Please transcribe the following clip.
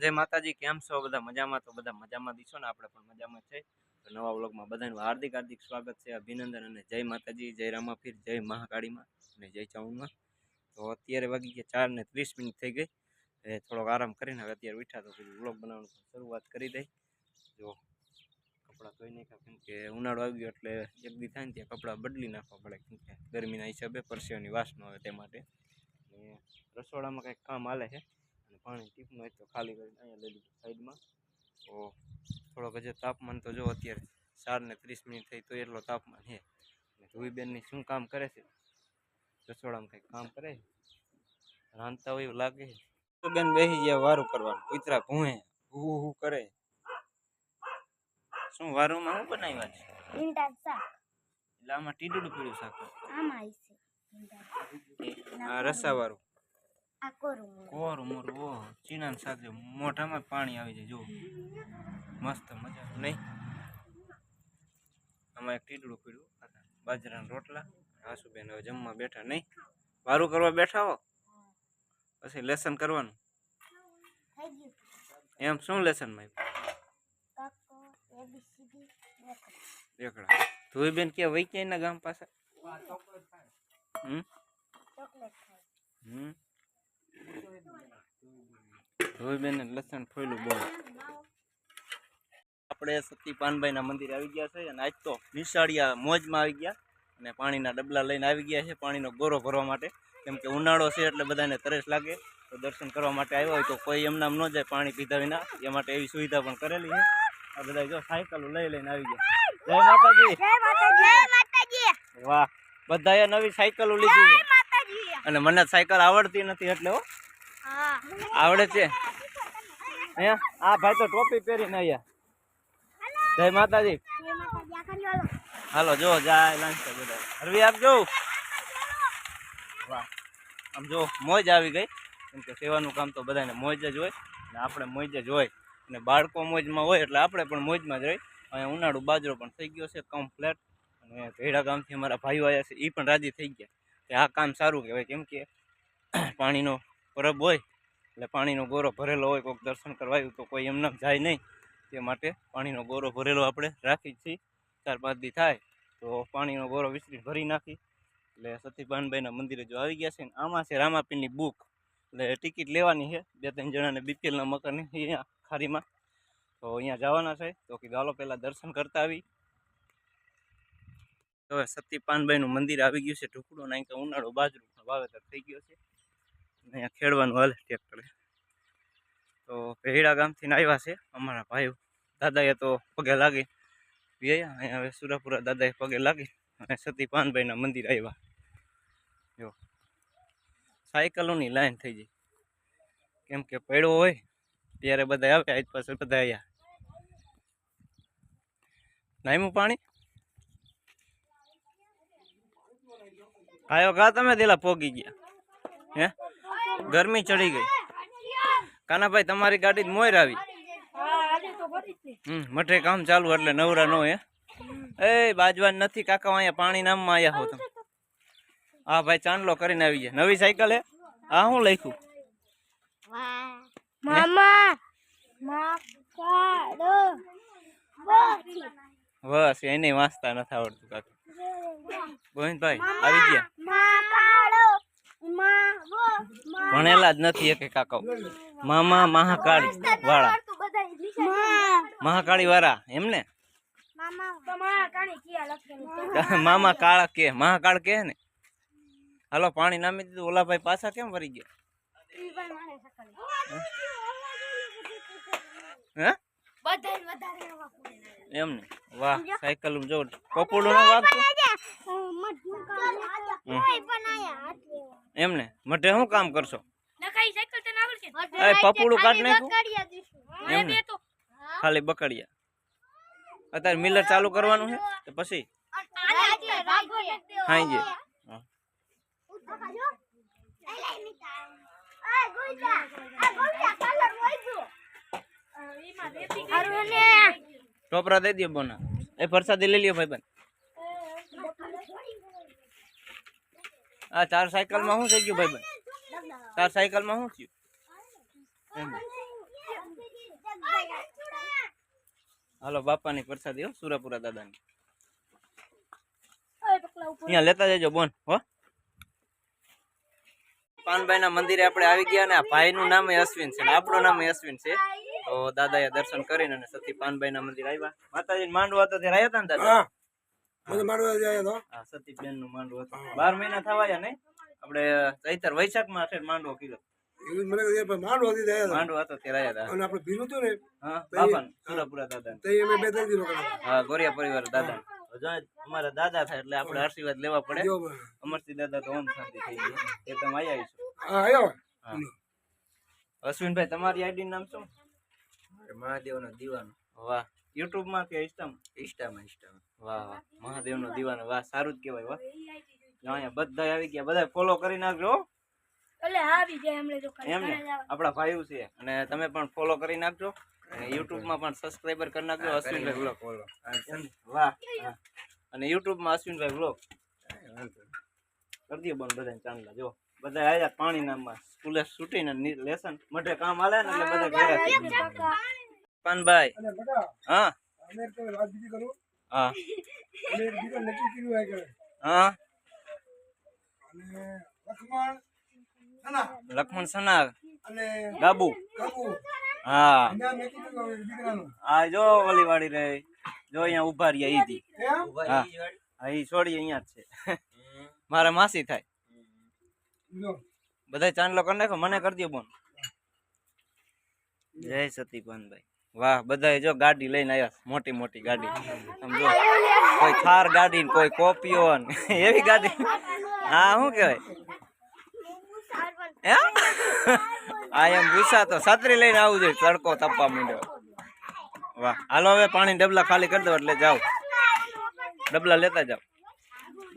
જય માતાજી, કેમ છો? બધા મજામાં? તો બધા મજામાં દીશો ને? આપણે પણ મજામાં છે. તો નવા વ્લોગમાં બધાનું હાર્દિક હાર્દિક સ્વાગત છે, અભિનંદન અને જય માતાજી, જય રામાફીર, જય મહાકાળીમાં અને જય ચાઉનમાં. તો અત્યારે વાગી ગયા ચાર ને ત્રીસ મિનિટ થઈ ગઈ. એ થોડોક આરામ કરીને હવે અત્યારે ઉઠ્યા તો પછી વ્લોગ બનાવવાનું શરૂઆત કરી દઈ. જો કપડાં ધોઈ નાખ્યા, કેમ કે ઉનાળો આવી ગયો એટલે એક દી થાય ને ત્યાં કપડાં બદલી નાખવા પડે, કેમ કે ગરમીના હિસાબે પરસેવાની વાસ ન આવે તે માટે. રસોડામાં કંઈક કામ હાલે છે. પાણી ટીપમાં હોય તો ખાલી કરીને અહીંયા લઈ લીધું સાઈડમાં. તો થોડોક હજી તાપમાન તો જો અત્યારે ચાર ને ત્રીસ મિનિટ થઈ તો એટલો તાપમાન છે. અને બેનની શું કામ કરે છે? રસોડામાં કંઈક કામ કરે છે? રાંધતા હોય એવું લાગે છે? તો બેન બેસી ગયા વારું કરવાનું કૂતરા ભૂંહે હું હું કરે? શું વારુંમાં શું બનાવ્યા છે? ભીંડા શાક. એટલે આમાં ટીડું પીળું શાક આમાં કોરું કોરું મોરું ઓહો ચીનાનું શાક જો મોઢામાં પાણી આવી જાય જો. મસ્ત મજા. નહીં? આમાં એક ટીડડું પીડું ખાતા બાજરાના રોટલા. આસુબેન હવે જમવા બેઠા. નહીં? વારું કરવા બેઠા હો? પછી લેસન કરવાનું. થઈ ગયું. એમ શું લેસનમાં કાકો એબીસીડી દેખડા ધોઈબેન કે વહી ક્યાંય ના ગામ પાસે હમ? ચોકલેટ ખાય. હમ? ધોઈબેન લસણ ફોયલું બહુ. આપણે સતી પાનભાઈના મંદિરે આવી ગયા છે અને આજ તો નિશાળિયા મોજમાં આવી ગયા અને પાણીના ડબલા લઈને આવી ગયા છે પાણીનો ગોરો ભરવા માટે. કેમ કે ઉનાળો છે એટલે બધાને તરસ લાગે. તો દર્શન કરવા માટે આવ્યો હોય તો કોઈ એમનામ ન જાય પાણી પીધા વિના. એ માટે એવી સુવિધા પણ કરેલી છે. આ બધા જો સાયકલો લઈ લઈને આવી ગયા. જય માતાજી. જય માતાજી. વાહ. બધાએ નવી સાયકલો લીધી છે. અને મને સાયકલ આવડતી નથી એટલે આવડે છે. અહીંયા આ ભાઈ તો ટોપી પહેરીને અહીંયા. જય માતાજી. હાલો. જો જાય લાંચ બધા. હરવી આપજો વાહ. આમ જો મોજ આવી ગઈ. કેમ કે સેવાનું કામ તો બધાને મોજ જ હોય. અને આપણે મોજ જ હોય. અને બાળકો મોજમાં હોય એટલે આપણે પણ મોજમાં જ રહી અહીંયા ઉનાળુ બાજરો પણ થઈ ગયો છે કમ્પ્લેટ અને ભેડા ગામથી અમારા ભાઈઓ આવ્યા છે એ પણ રાજી થઈ ગયા. કે આ કામ સારું કહેવાય. કેમ કે પાણીનો પરબ હોય એટલે પાણીનો ગોરો ભરેલો હોય કોઈક દર્શન કરવા આવ્યું તો કોઈ એમને જાય નહીં. તે માટે પાણીનો ગોરો ભરેલો આપણે રાખી છીએ. ચાર પાંચ દી થાય તો પાણીનો ગોરો વિસરી ભરી નાખી. એટલે સતીભાનભાઈના મંદિરે જો આવી ગયા છે ને, આમાં છે રામાપીરની બુક. એટલે ટિકિટ લેવાની છે. બે ત્રણ જણાને બીપીએલના મકાનની અહીંયા ખારીમાં. તો અહીંયા જવાના છે. તો કીધું, હાલો, પહેલાં દર્શન કરતા આવી. તો હવે સતીપાનભાઈનું મંદિર આવી ગયું છે ઢુકડો નાઈ તો ઉનાળો બાજરો વાવેતર થઈ ગયો છે. અહીંયા ખેડવાનું હાલ ટ્રેક્ટરે તો ભેડા ગામથી આવ્યા છે અમારા ભાઈઓ. દાદાએ તો પગે લાગી. ગયા અહીંયા હવે સુરાપુરા દાદાએ પગે લાગી અને સતી પાનભાઈના મંદિર આવ્યા. જો, સાયકલોની લાઈન થઈ ગઈ. કેમ કે પડ્યો હોય, ત્યારે બધા આવે, આજ પાસે બધા આવ્યા નાયમું પાણી? આયો કા તમે દેલા પોગી ગયા? હે? ગરમી ચડી ગઈ. કાનાભાઈ તમારી ગાડી જ મોર આવી. હમ મઠે કામ ચાલુ એટલે નવરા નો હે? એ બાજવાન નથી કાકા અહીંયા પાણી નામમાં આવ્યા હો તમે. હા ભાઈ ચાંદલો કરીને આવી ગયા. નવી સાયકલ હે? આ હું લખ્યું મામા બસ. એને વાંચતા નથી આવડતું કાકા ગોવિંદભાઈ આવી ગયા. ભણેલા જ નથી એક કાકા મામા મહાકાળી વાળા. મહાકાળી વાળા એમને મામા કાળા. કે મહાકાળ કે ને? હાલો પાણી નામી દીધું. ઓલાભાઈ પાછા કેમ વળી ગયા? એમને વાહ સાયકલ જો પપોડું ના વાગતું? લેવા. એમને? મઢે શું કામ કરશો? નખાઈ સાયકલ તને આવડશે? એ પપોડું કાઢ નાખ્યું? ખાલી બકડિયા. અત્યારે મિલર ચાલુ કરવાનું છે? તો પછી? હાઈ જી હા. ટોપરા દઈ દો બોના. એ ફરસાદી લઈ લ્યો ભાઈ આ ચાર સાયકલમાં શું થઈ ગયું ભાઈ ચાર સાયકલમાં શું થયું? હાલો બાપા ની પ્રસાદી હો, સુરાપુરા દાદાની. અહીંયા લેતા જજો, બોન, હો. પાનભાઈ ના મંદિરે આપણે આવી ગયા ને ભાઈ નું નામ અશ્વિન છે આપણું નામ અશ્વિન છે. તો દાદા એ દર્શન કરીને સતી પાનભાઈ ના મંદિર આવ્યા. માતાજી માંડવા તો ત્યારે આવ્યા હતા ને દાદા? મને મારવા જાય તો? હા સતીબેનનું માંડવો બાર મહિના થવાયા નહીં આપણે ચૈતર વૈશાખમાં છે માંડવો કીધો મને કહે પણ માંડો હતી જાય માંડવો હતો ત્યારે આવ્યા હતા. અને આપણે ભીનું હતું ને હા બાપા સુરાપુરા દાદા તો અમે બે ત્રણ દિવસ હા ગોરિયા પરિવાર દાદા અમારા દાદા થાય એટલે આપણે આશીર્વાદ લેવા પડે. અમરસિંહ દાદા તો ઓમ શાંતિ થઈ ગઈ. એ તમે આવ્યા છો હા આવ્યો અશ્વિનભાઈ તમારી આઈડી નામ શું? મહાદેવનો દીવાનો. વાહ. યુટ્યુબમાં કે ઇન્સ્ટામાં? ઇન્સ્ટામાં ઇન્સ્ટામાં. વાહ વાહ. મહાદેવનો દીવાનો વાહ. સારું જ કહેવાય વાહ. અહીંયા બધા આવી ગયા. બધા ફોલો કરી નાખજો આપણા ભાઈઓ છે. અને તમે પણ ફોલો કરી નાખજો. અને યુટ્યુબમાં પણ સબસ્ક્રાઈબર કરી નાખજો અશ્વિનભાઈ બ્લોગ બોલો વાહ અને યુટ્યુબમાં અશ્વિનભાઈ બ્લોગ કરી દો બંધ બધા ચાંદલા જો. બધા આવ્યા પાણી નામમાં સ્કૂલે છૂટીને ની- લેસન. મઢે કામ આલે ને એટલે બધા ઘેરા પાનભાઈ હા. અમે તો વાત બીજી કરું. હા. અમે એક બીજો નક્કી કર્યું હોય કે હા. અને લક્ષ્મણ સના. લક્ષ્મણ સના. અને ગાબુ. કાકુ હા. આ જો ઓલી વાળી રે જો અહીંયા ઊભા રહ્યા ઈ હતી એમ? હા. હા ઈ છોડી અહીંયા જ છે. મારા માસી થાય. બધા ચાંદલો કરી નાખો મને કરી દો બોન. જય સતીપાનભાઈ. વાહ બધા જો ગાડી લઈને આવ્યા મોટી મોટી ગાડી. સમજો? કોઈ થાર ગાડી કોઈ કોપીઓ એવી ગાડી. હા શું કહેવાય? હે? આ એમ ગુસ્સા તો છત્રી લઈને આવું જોઈએ તડકો તપવા માંડ્યો. વાહ હાલો હવે પાણી ડબલા ખાલી કરી દો એટલે જાઓ. ડબલા લેતા જાઓ.